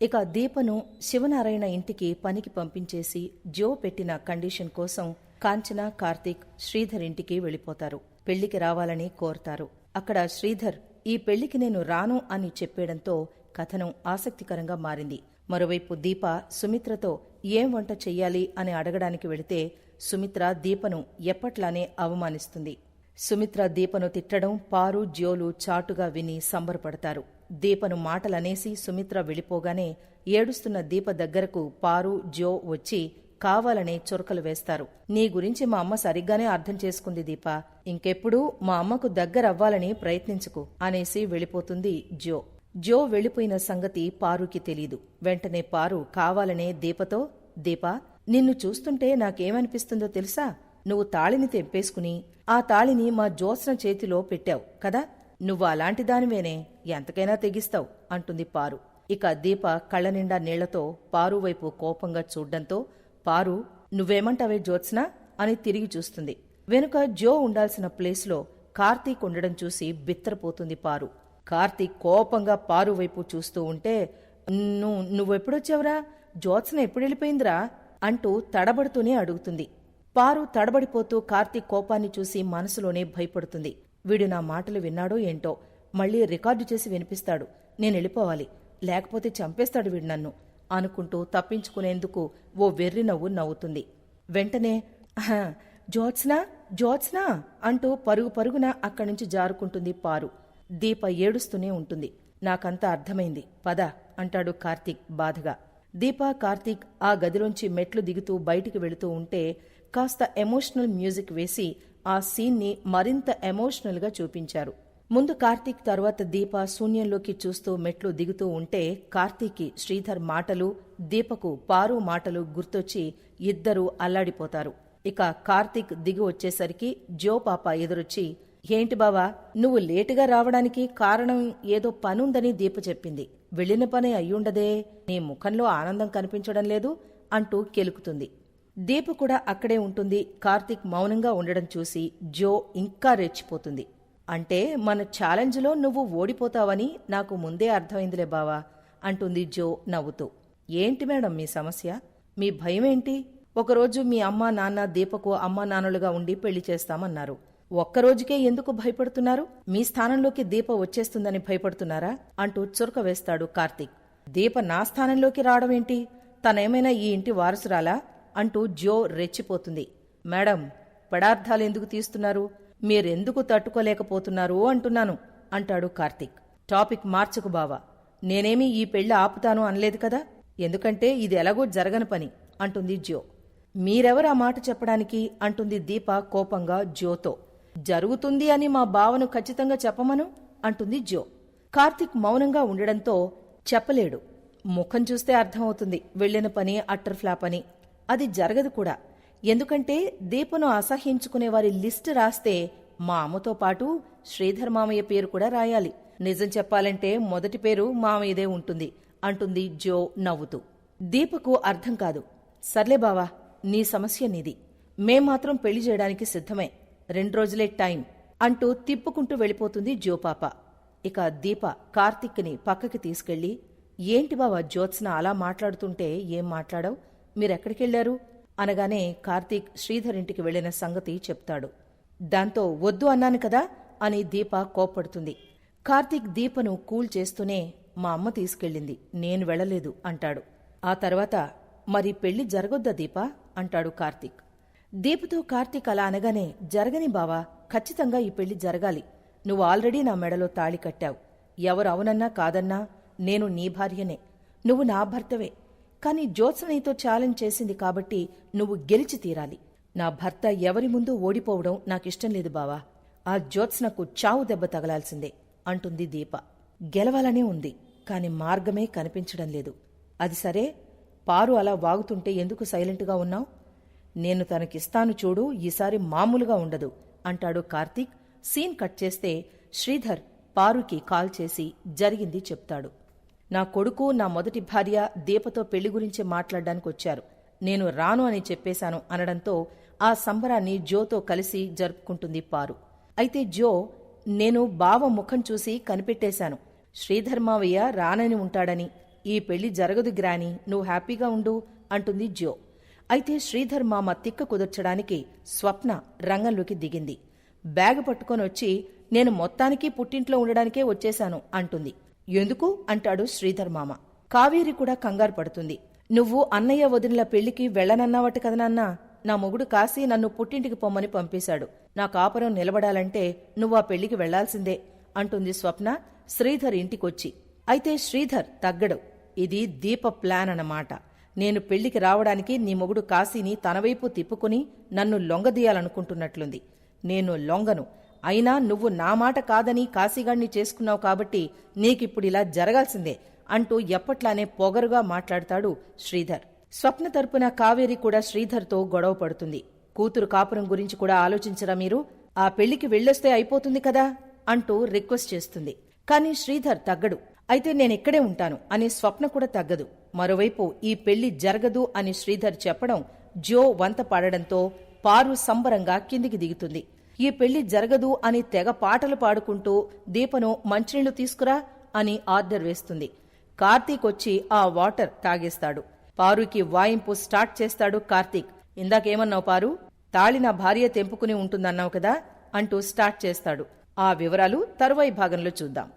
ఇక దీపను శివనారాయణ ఇంటికి పనికి పంపించేసి జో పెట్టిన కండిషన్ కోసం కాంచన కార్తీక్ శ్రీధర్ ఇంటికి వెళ్ళిపోతారు. పెళ్ళికి రావాలని కోరతారు. అక్కడ శ్రీధర్ ఈ పెళ్ళికి నేను రాను అని చెప్పేయడంతో కథనం ఆసక్తికరంగా మారింది. మరోవైపు దీప సుమిత్రతో ఏం వంట చెయ్యాలి అని అడగడానికి వెళితే సుమిత్ర దీపను ఎప్పట్లానే అవమానిస్తుంది. సుమిత్ర దీపను తిట్టడం పారు జ్యోలు చాటుగా విని సంబరపడతారు. దీపను మాటలనేసి సుమిత్ర వెళ్ళిపోగానే ఏడుస్తున్న దీప దగ్గరకు పారు జో వచ్చి కావాలనే చురకలు వేస్తారు. నీ గురించి మా అమ్మ సరిగ్గానే అర్థం చేసుకుంది దీప. ఇంకెప్పుడు మా అమ్మకు దగ్గరవ్వాలని ప్రయత్నించుకు అనేసి వెళ్ళిపోతుంది జో. జో వెళ్ళిపోయిన సంగతి పారుకి తెలీదు. వెంటనే పారు కావాలనే దీపతో దీపా నిన్ను చూస్తుంటే నాకేమనిపిస్తుందో తెలుసా? నువ్వు తాళిని తెంపేసుకుని ఆ తాళిని మా జ్యోత్స్న చేతిలో పెట్టావు కదా? నువ్వు అలాంటి దానివేనే? ఎంతకైనా తెగిస్తావు అంటుంది పారు. ఇక దీప కళ్ళ నిండా నీళ్ళతో పారు వైపు కోపంగా చూడ్డంతో పారు నువ్వేమంటావే జ్యోత్స్న? అని తిరిగి చూస్తుంది. వెనుక జో ఉండాల్సిన ప్లేస్లో కార్తీక్ ఉండడం చూసి బిత్తరపోతుంది పారు. కార్తీక్ కోపంగా పారు వైపు చూస్తూ ఉంటే నువ్వు నువ్వెప్పుడొచ్చావురా? జ్యోత్స్న ఎప్పుడెళ్ళిపోయిందిరా? అంటూ తడబడుతూనే అడుగుతుంది. పారు తడబడిపోతూ కార్తీక్ కోపాన్ని చూసి మనసులోనే భయపడుతుంది. వీడు నా మాటలు విన్నాడో ఏంటో. మళ్ళీ రికార్డు చేసి వినిపిస్తాడు. నేను వెళ్ళిపోవాలి. లేకపోతే చంపేస్తాడు వీడు నన్ను అనుకుంటూ తప్పించుకునేందుకు ఓ వెర్రి నవ్వు నవ్వుతుంది. వెంటనే జోత్స్నా జోత్స్నా అంటూ పరుగు పరుగున అక్కడి నుంచి జారుకుంటుంది పారు. దీప ఏడుస్తూనే ఉంటుంది. నాకంతా అర్థమైంది. పద అంటాడు కార్తీక్ బాధగా. దీప కార్తీక్ ఆ గదిలోంచి మెట్లు దిగుతూ బయటికి వెళుతూ ఉంటే కాస్త ఎమోషనల్ మ్యూజిక్ వేసి ఆ సీన్ని మరింత ఎమోషనల్గా చూపించారు. ముందు కార్తీక్ తర్వాత దీప శూన్యంలోకి చూస్తూ మెట్లు దిగుతూ ఉంటే కార్తీక్కి శ్రీధర్ మాటలు దీపకు పారు మాటలు గుర్తొచ్చి ఇద్దరూ అల్లాడిపోతారు. ఇక కార్తీక్ దిగి వచ్చేసరికి జో పాప ఎదురొచ్చి ఏంటి బావా నువ్వు లేటుగా రావడానికి కారణం ఏదో పనుందని దీప చెప్పింది. వెళ్ళిన పని అయ్యుండదే. నీ ముఖంలో ఆనందం కనిపించడం లేదు అంటూ కెలుకుతుంది. దీప కూడా అక్కడే ఉంటుంది. కార్తీక్ మౌనంగా ఉండడం చూసి జో ఇంకా రెచ్చిపోతుంది. అంటే మన ఛాలెంజ్లో నువ్వు ఓడిపోతావని నాకు ముందే అర్థమైందిలే బావా అంటుంది జో నవ్వుతూ. ఏంటి మేడం మీ సమస్య? మీ భయమేంటి? ఒకరోజు మీ అమ్మా నాన్న దీపకు అమ్మా నాన్నలుగా ఉండి పెళ్ళి చేస్తామన్నారు. ఒక్కరోజుకే ఎందుకు భయపడుతున్నారు? మీ స్థానంలోకి దీప వచ్చేస్తుందని భయపడుతున్నారా? అంటూ చురక వేస్తాడు కార్తీక్. దీప నా స్థానంలోకి రావడం ఏంటి? తనేమైనా ఈ ఇంటి వారసురాలా? అంటూ జో రెచ్చిపోతుంది. మేడం పడార్థాలు ఎందుకు తీస్తున్నారు? మీరెందుకు తట్టుకోలేకపోతున్నారు అంటున్నాను అంటాడు కార్తీక్. టాపిక్ మార్చకు బావా. నేనేమీ ఈ పెళ్ళి ఆపుతాను అనలేదు కదా? ఎందుకంటే ఇది ఎలాగో జరగని పని అంటుంది జో మీరెవరు ఆ మాట చెప్పడానికి? అంటుంది దీప కోపంగా జోతో జరుగుతుంది అని మా బావను ఖచ్చితంగా చెప్పమను? అంటుంది జో కార్తీక్ మౌనంగా ఉండడంతో చెప్పలేడు. ముఖం చూస్తే అర్థమవుతుంది వెళ్ళిన పని అట్టర్ ఫ్లాప్ అని. అది జరగదు కూడా. ఎందుకంటే దీపను అసహ్యించుకునే వారి లిస్ట్ రాస్తే మా అమ్మతో పాటు శ్రీధర్ మామయ్య పేరు కూడా రాయాలి. నిజం చెప్పాలంటే మొదటి పేరు మామయ్యదే ఉంటుంది అంటుంది జో నవ్వుతూ. దీపకు అర్థం కాదు. సర్లే బావా నీ సమస్య నీది. మేం మాత్రం పెళ్ళి చేయడానికి సిద్ధమే. రెండు రోజులే టైం అంటూ తిప్పుకుంటూ వెళ్ళిపోతుంది జో పాప. ఇక దీప కార్తిక్ని పక్కకి తీసుకెళ్ళి ఏంటి బావా జ్యోత్స్న అలా మాట్లాడుతుంటే ఏం మాట్లాడవు? మీరెక్కడికెళ్ళారు అనగానే కార్తీక్ శ్రీధర్ ఇంటికి వెళ్ళిన సంగతి చెప్తాడు. దాంతో వద్దు అన్నాను కదా అని దీప కోప్పడుతుంది. కార్తీక్ దీపను కూల్ చేస్తూనే మా అమ్మ తీసుకెళ్ళింది. నేను వెళ్ళలేదు అంటాడు. ఆ తర్వాత మరి పెళ్ళి జరగొద్దా దీప? అంటాడు కార్తీక్. దీపతో కార్తీక్ అలా అనగానే జరగని బావా ఖచ్చితంగా ఈ పెళ్ళి జరగాలి. నువ్వు ఆల్రెడీ నా మెడలో తాళి కట్టావు. ఎవరు అవునన్నా కాదన్నా నేను నీ భార్యనే. నువ్వు నా భర్తవే. కాని జ్యోత్సనయ్యతో ఛాలెంజ్ చేసింది కాబట్టి నువ్వు గెలిచి తీరాలి. నా భర్త ఎవరి ముందు ఓడిపోవడం నాకిష్టం లేదు బావా. ఆ జ్యోత్స్నకు చావు దెబ్బ తగలాల్సిందే అంటుంది దీప. గెలవాలనే ఉంది కాని మార్గమే కనిపించడం లేదు. అది సరే పారు అలా వాగుతుంటే ఎందుకు సైలెంట్గా ఉన్నావు? నేను తనకిస్తాను చూడు ఈసారి మామూలుగా ఉండదు అంటాడు కార్తీక్. సీన్ కట్ చేస్తే శ్రీధర్ పారుకి కాల్ చేసి జరిగింది చెప్తాడు. నా కొడుకు నా మొదటి భార్య దీపతో పెళ్ళి గురించి మాట్లాడడానికి వచ్చారు నేను రాను అని చెప్పేశాను అనడంతో ఆ సంబరాన్ని జోతో కలిసి జరుపుకుంటుంది పారు. అయితే జో నేను బావ ముఖం చూసి కనిపెట్టేశాను. శ్రీధర్ మావయ్య రానని ఉంటాడని ఈ పెళ్ళి జరగదు గ్రాని నువ్వు హ్యాపీగా ఉండు అంటుంది జో. అయితే శ్రీధర్ మామ తిక్క కుదర్చడానికి స్వప్న రంగంలోకి దిగింది. బ్యాగ్ పట్టుకొని వచ్చి నేను మొత్తానికి పుట్టింట్లో ఉండడానికే వచ్చేశాను అంటుంది. ఎందుకు? అంటాడు శ్రీధర్ మామ. కావేరి కూడా కంగారు పడుతుంది. నువ్వు అన్నయ్య వదినల పెళ్ళికి వెళ్ళనన్నావట కదా నాన్నా. నా మొగుడు కాసి నన్ను పుట్టింటికి పొమ్మని పంపేశాడు. నా కాపురం నిలబడాలంటే నువ్వు ఆ పెళ్ళికి వెళ్ళాల్సిందే అంటుంది స్వప్న శ్రీధర్ ఇంటికొచ్చి. అయితే శ్రీధర్ తగ్గడు. ఇది దీప ప్లాన్ అన్నమాట. నేను పెళ్ళికి రావడానికి నీ మొగుడు కాశీని తనవైపు తిప్పుకుని నన్ను లొంగదీయాలనుకుంటున్నట్లుంది. నేను లొంగను. అయినా నువ్వు నా మాట కాదని కాశీగాణ్ణి చేసుకున్నావు కాబట్టి నీకిప్పుడిలా జరగాల్సిందే అంటూ ఎప్పట్లానే పొగరుగా మాట్లాడతాడు శ్రీధర్. స్వప్న తరపున కావేరి కూడా శ్రీధర్తో గొడవ పడుతుంది. కూతురు కాపురం గురించి కూడా ఆలోచించరా మీరు? ఆ పెళ్ళికి వెళ్ళొస్తే అయిపోతుంది కదా? అంటూ రిక్వెస్ట్ చేస్తుంది. కానీ శ్రీధర్ తగ్గడు. అయితే నేనిక్కడే ఉంటాను అనే స్వప్న కూడా తగ్గదు. మరోవైపు ఈ పెళ్ళి జరగదు అని శ్రీధర్ చెప్పడం జో వంత పాడడంతో పారు సంబరంగా కిందికి దిగుతుంది. ఈ పెళ్ళి జరగదు అని తెగ పాటలు పాడుకుంటూ దీపను మంచినీళ్ళు తీసుకురా అని ఆర్డర్ వేస్తుంది. కార్తీక్ వచ్చి ఆ వాటర్ తాగేస్తాడు. పారుకి వాయింపు స్టార్ట్ చేస్తాడు కార్తీక్. ఇందాకేమన్నావు పారు? తాళి నా భార్య తెంపుకుని ఉంటుందన్నావు కదా అంటూ స్టార్ట్ చేస్తాడు. ఆ వివరాలు తరువాయి భాగంలో చూద్దాం.